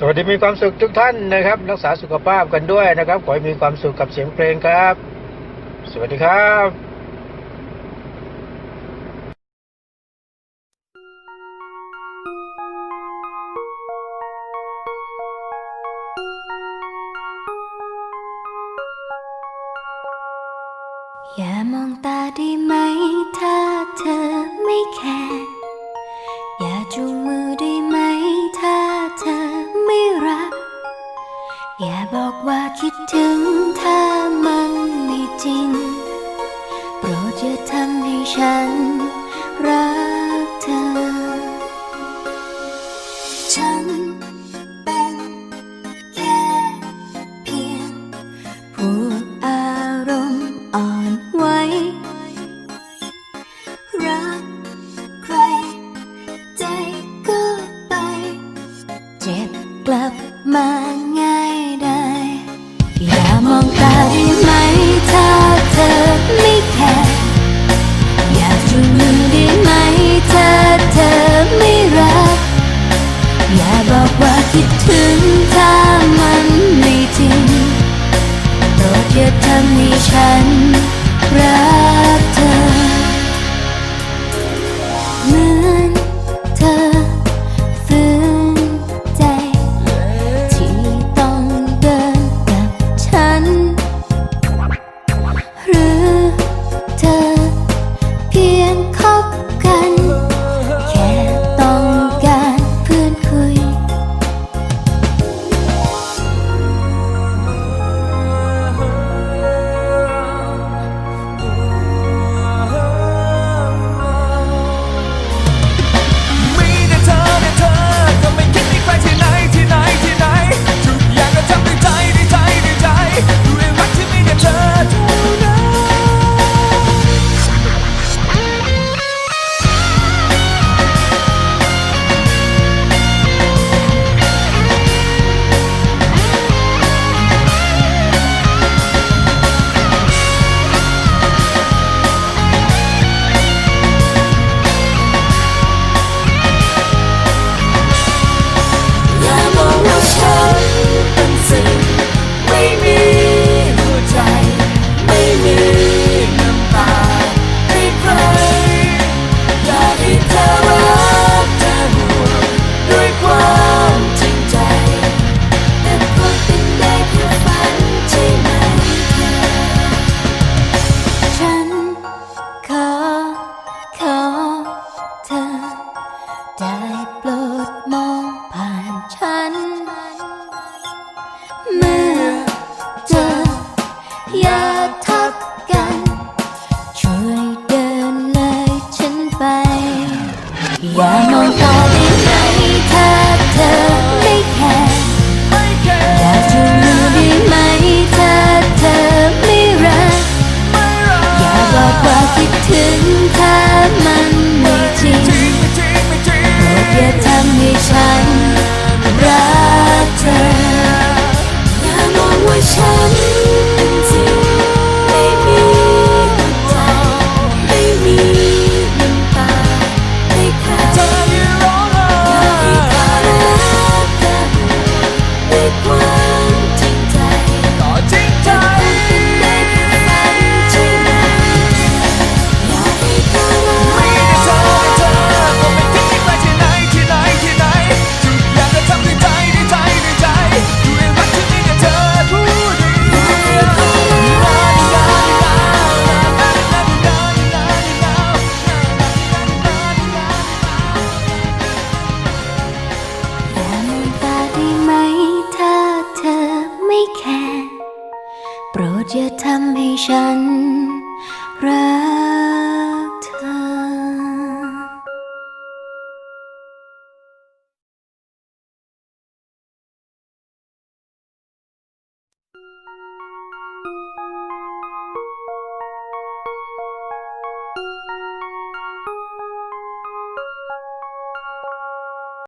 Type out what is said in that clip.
สวัสดีมีความสุขทุกท่านนะครับ รักษาสุขภาพกันด้วยนะครับ ขอให้มีความสุขกับเสียงเพลงครับ สวัสดีครับอย่ามองตาได้ไหม ถ้าเธอไม่แคร์ ถึงถ้ามันไม่จริง โปรดอย่าทำให้ฉันรักเธอ ฉัน อย่าทำให้ฉันรัก ไม่แค่ โปรดอย่าทำให้ฉันรัก